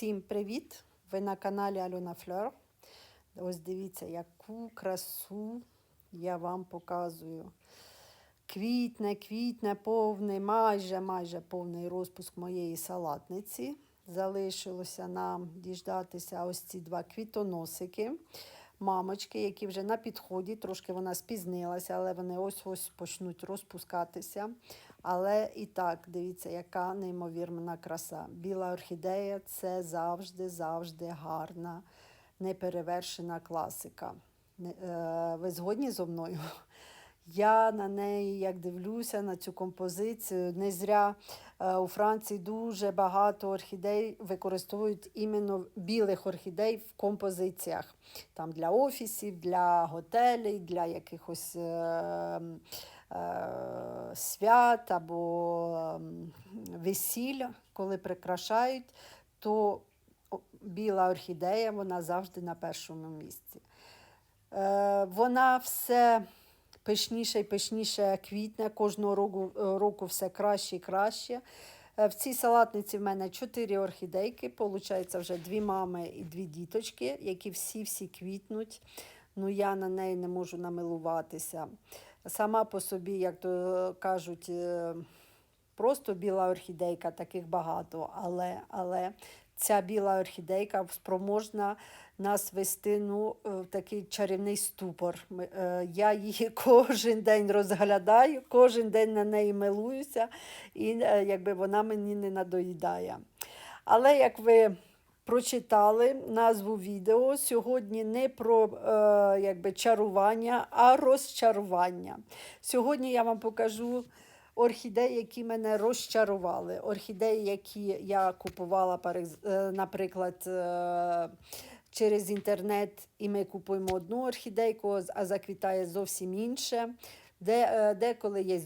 Всім привіт! Ви на каналі Альона Флер. Ось дивіться, яку красу я вам показую. Квітне, квітне, повний, майже майже повний розпуск моєї салатниці. Залишилося нам діждатися ось ці два квітоносики. Мамочки, які вже на підході, трошки вона спізнилася, але вони ось-ось почнуть розпускатися. Але і так, дивіться, яка неймовірна краса. Біла орхідея це завжди, завжди гарна, неперевершена класика. Е, Ви згодні зо мною? Я на неї, як дивлюся, на цю композицію, не зря е, у Франції дуже багато орхідей використовують іменно білих орхідей в композиціях. Там для офісів, для готелей, для якихось е, е, свят або м, весіль, коли прикрашають, то біла орхідея вона завжди на першому місці. Е, вона все пишніше і пишніше квітне, кожного року, е, року все краще і краще. Е, В цій салатниці в мене чотири орхідейки, получається вже дві мами і дві діточки, які всі-всі квітнуть. Ну, я на неї не можу намилуватися. Сама по собі, як то кажуть, е, просто біла орхідейка, таких багато, але, але ця біла орхідейка спроможна нас вести ну, е, в такий чарівний ступор. Е, Я її кожен день розглядаю, кожен день на неї милуюся, і е, якби вона мені не надоїдає. Але як ви прочитали назву відео, сьогодні не про е, якби, чарування, а розчарування. Сьогодні я вам покажу орхідеї, які мене розчарували. Орхідеї, які я купувала, е, наприклад, е, через інтернет, і ми купуємо одну орхідейку, а заквітає зовсім інше. Де, е, деколи є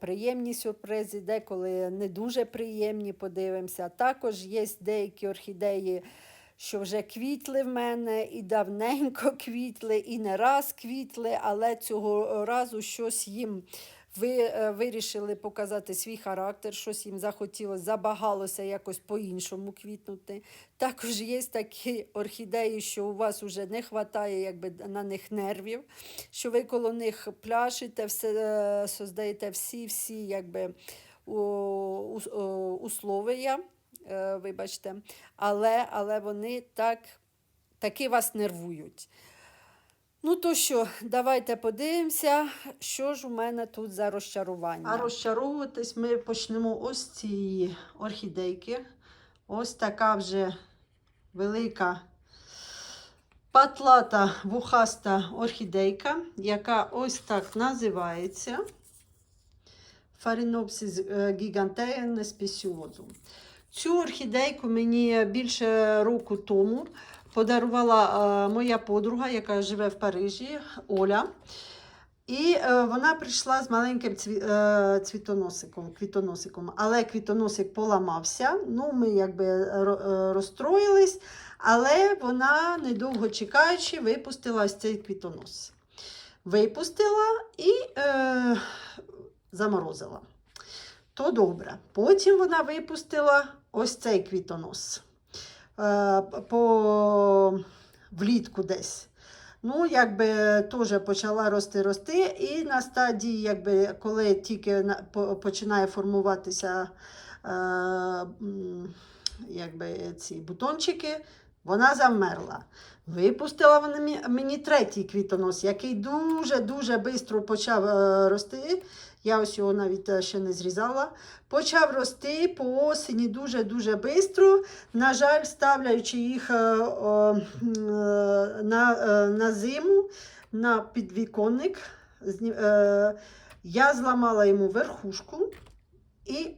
приємні сюрпризи, деколи не дуже приємні, подивимося. Також є деякі орхідеї, що вже квітли в мене, і давненько квітли, і не раз квітли, але цього разу щось їм ви е, вирішили показати свій характер, щось їм захотілося, забагалося якось по-іншому квітнути. Також є такі орхідеї, що у вас вже не вистачає якби, на них нервів, що ви коло них пляшете, все, е, создаєте всі-всі у- условия, е, вибачте, але, але вони так, таки вас нервують. Ну то що, давайте подивимося, що ж у мене тут за розчарування. А розчаровуватись ми почнемо ось цієї орхідейки. Ось така вже велика патлата вухаста орхідейка, яка ось так називається. Фарінопсис гігантеєн спесіозу. Цю орхідейку мені більше року тому подарувала е, моя подруга, яка живе в Парижі, Оля. І е, вона прийшла з маленьким е, цвітоносиком, квітоносиком, але квітоносик поламався. Ну, ми якби розстроїлись, але вона, недовго чекаючи, випустила ось цей квітонос. Випустила і е, заморозила. То добре. Потім вона випустила ось цей квітонос по влітку десь. Ну, якби теж почала рости рости, і на стадії, якби, коли тільки починає формуватися е, якби, ці бутончики, вона завмерла. Випустила вона мені третій квітонос, який дуже-дуже швидко почав е, рости. Я ось його навіть е, ще не зрізала. Почав рости по осені дуже-дуже швидко. На жаль, ставляючи їх е, е, на, на зиму, на підвіконник, я зламала йому верхушку і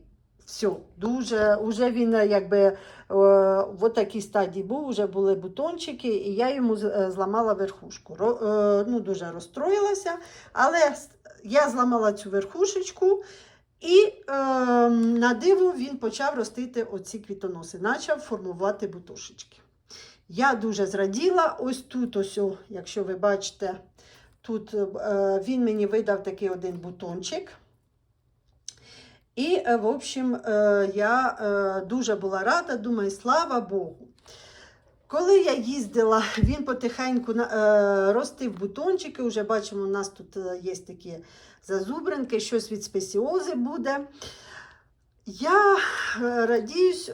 все. Дуже, уже він е, якби е, в такій стадії був, вже були бутончики, і я йому е, зламала верхушку. Ну, дуже розстроїлася, але я зламала цю верхушечку. І на диво він почав ростити оці квітоноси, почав формувати бутошечки. Я дуже зраділа. Ось тут, ось, якщо ви бачите, тут він мені видав такий один бутончик. І, е, в общем, е, я е, дуже була рада, думаю, слава Богу. Коли я їздила, він потихеньку ростив бутончики. Вже бачимо, у нас тут є такі зазубринки, щось від спесіози буде. Я радіюсь,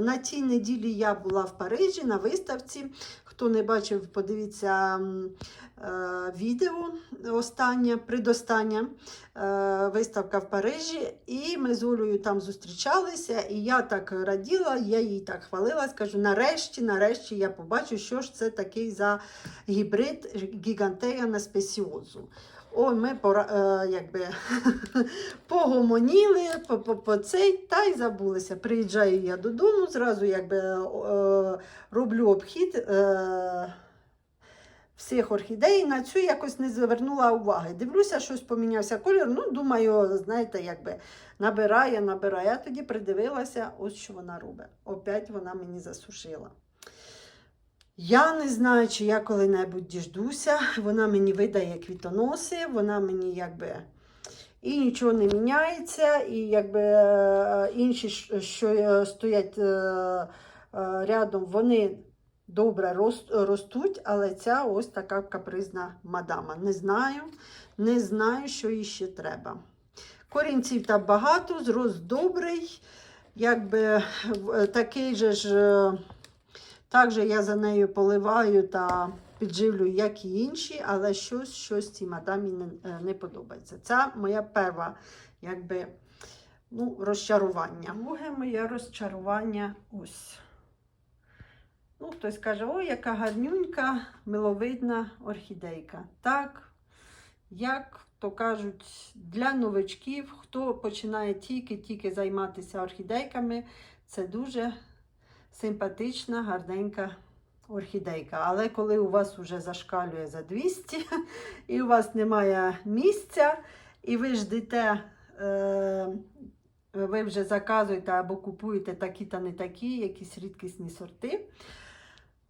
на цій неділі я була в Парижі на виставці. Хто не бачив, подивіться е, відео останнє, предостання е, виставка в Парижі. І ми з Олею там зустрічалися, і я так раділа, я їй так хвалила, скажу, нарешті, нарешті я побачу, що ж це такий за гібрид гігантея на спесіозу. Ой, ми пора, е, якби, погомоніли по, по, по цей, та й забулися. Приїжджаю я додому, зразу якби, е, роблю обхід е, всіх орхідей. На цю якось не звернула уваги. Дивлюся, щось помінявся колір. Ну, думаю, знаєте, якби набирає, набирає. Я тоді придивилася, ось що вона робить. Опять вона мені засушила. Я не знаю, чи я коли-небудь діждуся. Вона мені видає квітоноси, вона мені якби і нічого не міняється, і якби е, інші, що е, стоять е, рядом, вони добре ростуть, але ця ось така капризна мадама. Не знаю, не знаю, що їй ще треба. Корінців там багато, зрост добрий, якби такий же ж. Також я за нею поливаю та підживлюю, як і інші, але щось, щось цій мадамі не, е, не подобається. Це моя перша якби, ну, розчарування. Друге моє розчарування ось. Ну, хтось каже, ой, яка гарнюнька, миловидна орхідейка. Так, як то кажуть, для новичків, хто починає тільки-тільки займатися орхідейками, це дуже симпатична, гарненька орхідейка. Але коли у вас вже зашкалює за 200 і у вас немає місця, і ви ждете, е, ви вже заказуєте або купуєте такі та не такі, якісь рідкісні сорти.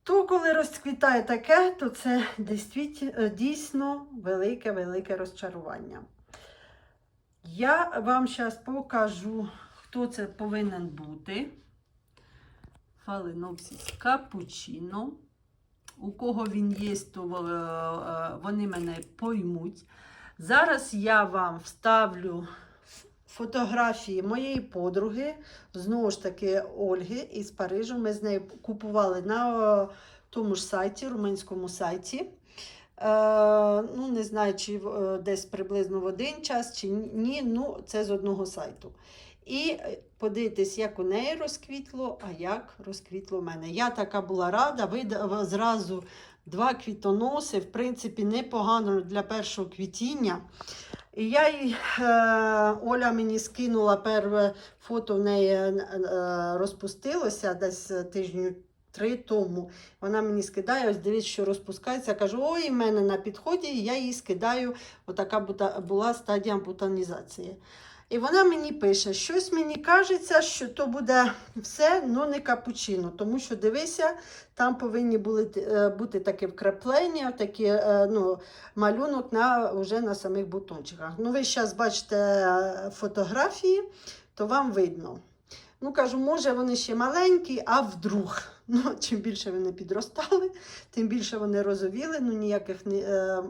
То, коли розквітає таке, то це дійсно, дійсно велике-велике розчарування. Я вам зараз покажу, хто це повинен бути. Фаленопсис капучино. У кого він є, то е, е, вони мене поймуть. Зараз я вам вставлю фотографії моєї подруги, знову ж таки Ольги із Парижу. Ми з нею купували на е, тому ж сайті, румунському сайті. Ну, не знаю, чи десь приблизно в один час, чи ні. Ну, це з одного сайту. І е, подивитись, як у неї розквітло, а як розквітло в мене. Я така була рада, видав зразу два квітоноси, в принципі, непогано для першого квітіння. І я їй, е, Оля мені скинула перше фото в неї е, розпустилося десь тижню три тому. Вона мені скидає, ось дивіться, що розпускається. Я кажу, ой, в мене на підході, і я їй скидаю, отака була стадія бутанізації. І вона мені пише, щось мені кажеться, що то буде все, ну не капучино. Тому що дивися, там повинні були е, бути такі вкраплення, такі е, ну, малюнок на, вже на самих бутончиках. Ну, ви зараз бачите е, фотографії, то вам видно. Ну, кажу, може, вони ще маленькі, а вдруг. Ну, чим більше вони підростали, тим більше вони розовіли, ну ніяких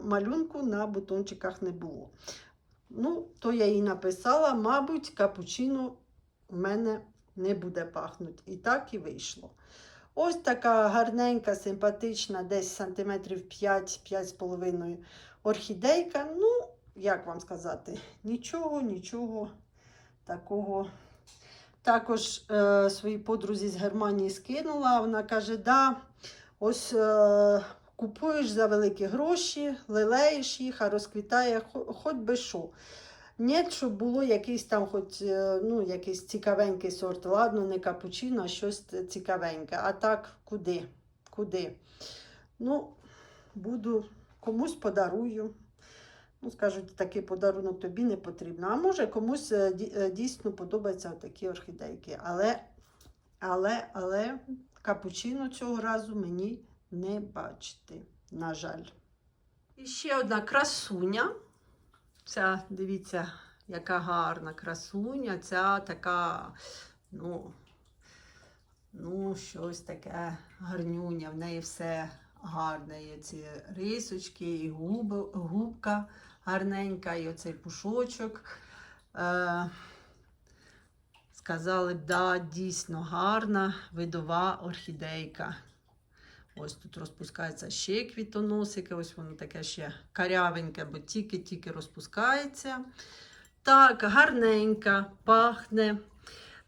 малюнку на бутончиках не було. Ну, то я їй написала, мабуть, капучино в мене не буде пахнути. І так і вийшло. Ось така гарненька, симпатична, десь сантиметрів 5-5,5 орхідейка. Ну, як вам сказати, нічого, нічого такого. Також е, своїй подрузі з Германії скинула. Вона каже: да, ось е, купуєш за великі гроші, лелеєш їх, а розквітає хоч би що. Ні, щоб було якийсь там, хоч е, ну, якийсь цікавенький сорт. Ладно, не капучино, а щось цікавеньке. А так, куди? Куди? Ну, буду комусь подарую. Ну, скажуть, такий подарунок тобі не потрібно. А може комусь е, е, дійсно подобаються такі орхідейки. Але, але, але капучино цього разу мені не бачити, на жаль. І ще одна красуня. Ця, дивіться, яка гарна красуня, ця така, ну, ну, щось таке гарнюня, в неї все гарне. Є ці рисочки, і губи, губка гарненька, і оцей пушочок. Е, сказали б, да, дійсно гарна видова орхідейка. Ось тут розпускаються ще квітоносики, ось воно таке ще карявеньке, бо тільки-тільки розпускається. Так, гарненька, пахне.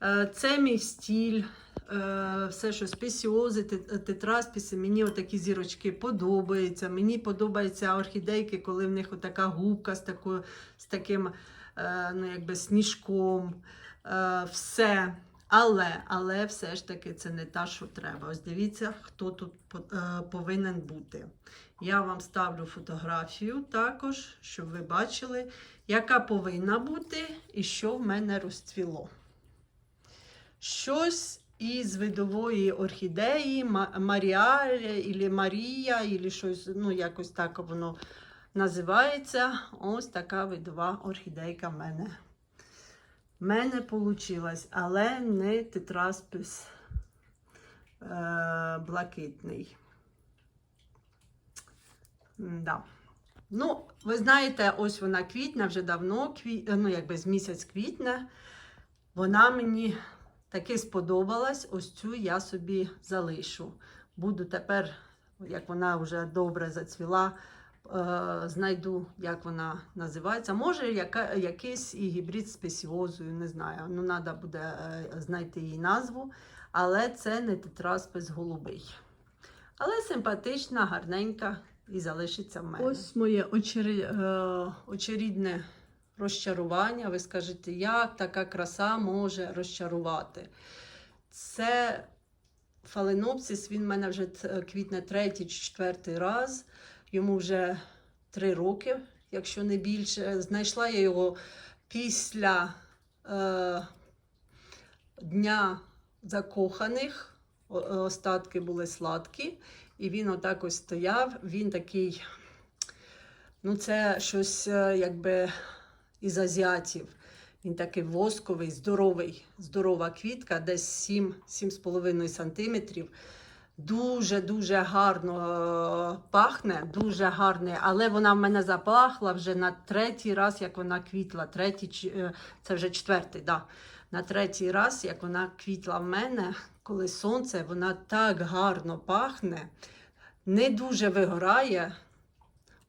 Е, Це мій стіль. Е, Все, що спесіози, тетраспіси, мені отакі зірочки подобаються. Мені подобаються орхідейки, коли в них отака губка з, такою, з таким е, ну, якби сніжком. Все. Але, але все ж таки це не та, що треба. Ось дивіться, хто тут е, повинен бути. Я вам ставлю фотографію також, щоб ви бачили, яка повинна бути і що в мене розцвіло. Щось із видової орхідеї, Ма- Маріаль, або Марія, або щось, ну якось так воно називається. Ось така видова орхідейка в мене. В мене вийшло, але не тетраспис е, блакитний. Да. Ну, ви знаєте, ось вона квітня, вже давно, кві... ну, якби з місяць квітня. Вона мені таки сподобалась. Ось цю я собі залишу. Буду тепер, як вона вже добре зацвіла, е, знайду, як вона називається. Може, яка, якийсь і гібрид з спесіозою, не знаю. Ну, треба буде е, знайти її назву. Але це не тетраспис голубий. Але симпатична, гарненька і залишиться в мене. Ось моє очері... е, очерідне розчарування. Ви скажете, як така краса може розчарувати? Це фаленопсис, він в мене вже квітне третій чи четвертий раз. Йому вже три роки, якщо не більше. Знайшла я його після е, дня закоханих. Остатки були сладкі. І він отак ось стояв. Він такий, ну, це щось е, якби із азіатів. Він такий восковий, здоровий, здорова квітка, десь 7-7,5 сантиметрів. Дуже-дуже гарно е, пахне, дуже гарне, але вона в мене запахла вже на третій раз, як вона квітла. Третій, е, це вже четвертий, да. На третій раз, як вона квітла в мене, коли сонце, вона так гарно пахне, не дуже вигорає.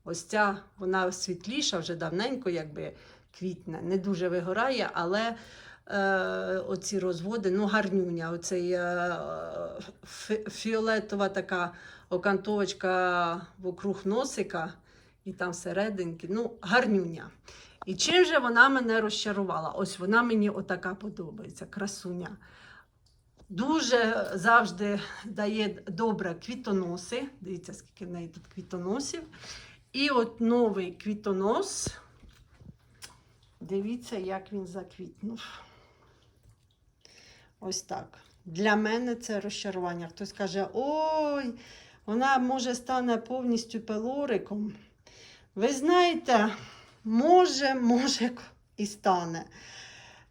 Ось ця вона світліша, вже давненько, якби квітне, не дуже вигорає, але оці розводи, ну гарнюня, оцей е, фіолетова така окантовочка вокруг носика, і там всерединки, ну, гарнюня. І чим же вона мене розчарувала? Ось вона мені отака подобається, красуня. Дуже завжди дає добре квітоноси. Дивіться, скільки в неї тут квітоносів. І от новий квітонос. Дивіться, як він заквітнув. Ось так. Для мене це розчарування. Хтось каже, ой, вона може стане повністю пелориком. Ви знаєте, може, може і стане.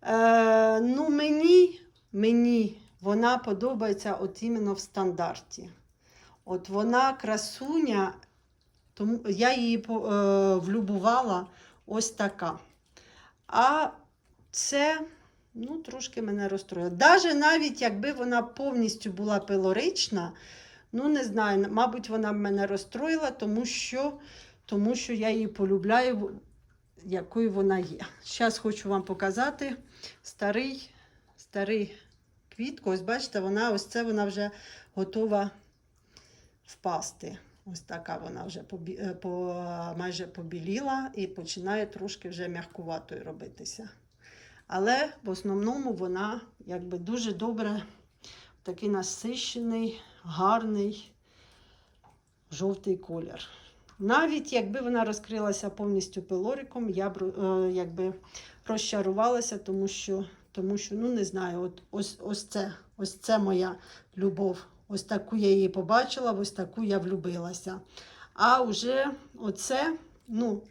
Е, ну, мені, мені вона подобається от іменно в стандарті. От вона красуня, тому я її е, влюбувала ось така. А це ну, трошки мене розстроїло. Даже навіть якби вона повністю була пилорична, ну не знаю, мабуть, вона б мене розстроїла, тому що, тому що я її полюбляю, якою вона є. Зараз хочу вам показати старий, старий квітку. Ось бачите, вона ось це вона вже готова впасти. Ось така вона вже побі... е, по... майже побіліла і починає трошки вже м'якуватою робитися. Але в основному вона якби дуже добре, такий насищений, гарний жовтий колір. Навіть якби вона розкрилася повністю пилориком, я б е, якби розчарувалася, тому що, тому що ну не знаю, от ось, ось це, ось це моя любов. Ось таку я її побачила, ось таку я влюбилася. А вже оце, ну,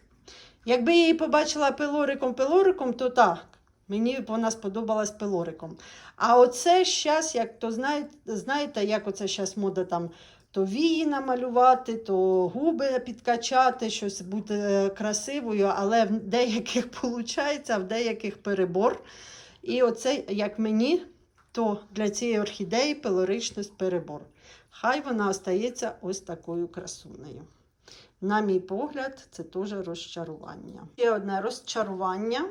Якби я її побачила пилориком пилориком, то так. Мені вона сподобалась пилориком. А оце зараз, як то знаєте, знаєте, як оце зараз мода там то вії намалювати, то губи підкачати, щось бути е, красивою, але в деяких виходить, а в деяких перебор. І оце, як мені, то для цієї орхідеї пилоричність перебор. Хай вона остається ось такою красунею. На мій погляд, це теж розчарування. Ще одне розчарування,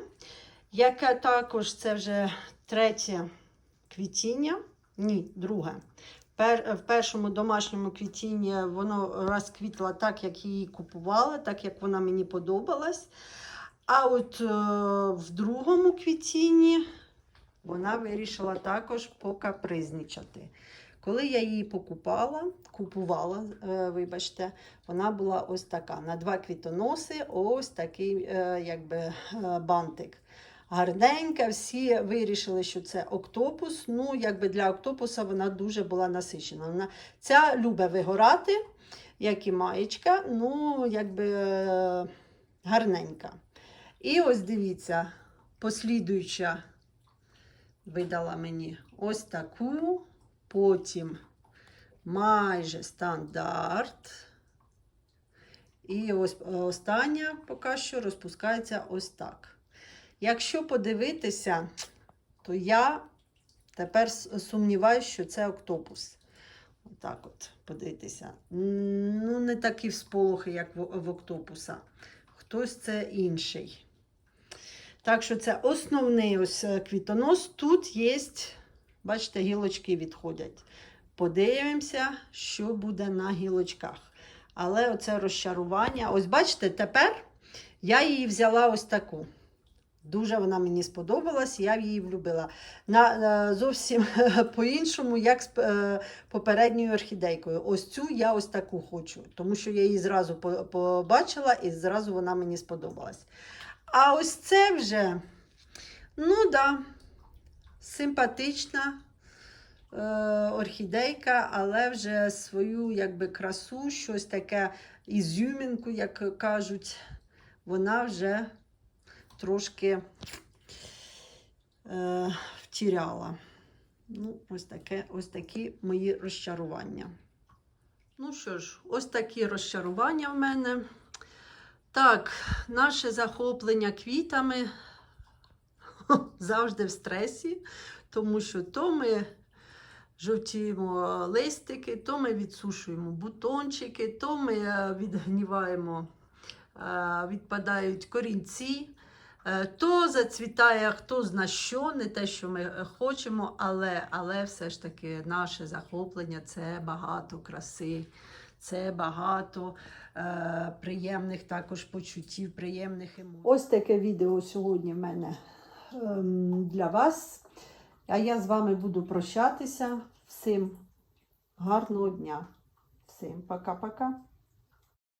яке також це вже третє квітіння. Ні, друге. В першому домашньому квітінні воно розквітло так, як її купувала, так як вона мені подобалась. А от е, в другому квітінні вона вирішила також покапризничати. Коли я її покупала, купувала, е, вибачте, вона була ось така. На два квітоноси, ось такий е, якби, бантик. Гарненька, всі вирішили, що це октопус. Ну, якби для октопуса вона дуже була насичена. Вона, ця любить вигорати, як і маєчка, ну, якби е, гарненька. І ось дивіться, послідуюча видала мені ось таку, потім майже стандарт. І ось е, остання поки що розпускається ось так. Якщо подивитися, то я тепер сумніваюся, що це октопус. Отак от, подивитися. Ну, не такі всполохи, як в, в октопуса. Хтось це інший. Так що це основний ось е, квітонос. Тут є, бачите, гілочки відходять. Подивимося, що буде на гілочках. Але оце розчарування. Ось бачите, тепер я її взяла ось таку. Дуже вона мені сподобалась, я в її влюбила. На, е, зовсім по-іншому, як з е, попередньою орхідейкою. Ось цю я ось таку хочу, тому що я її зразу побачила і зразу вона мені сподобалась. А ось це вже, ну да, симпатична е, орхідейка, але вже свою якби, красу, щось таке ізюмінку, як кажуть, вона вже трошки е, втіряла. Ну, ось, таке, ось такі мої розчарування. Ну що ж, ось такі розчарування в мене. Так, наше захоплення квітами завжди в стресі, тому що то ми жовтіємо листики, то ми відсушуємо бутончики, то ми е, відгніваємо, е, відпадають корінці. Е, То зацвітає хто зна що, не те, що ми е, хочемо, але, але все ж таки наше захоплення це багато краси, це багато е, приємних також почуттів, приємних емоцій. Ось таке відео сьогодні в мене ем, для вас. А я з вами буду прощатися. Всім гарного дня. Всім пока-пока.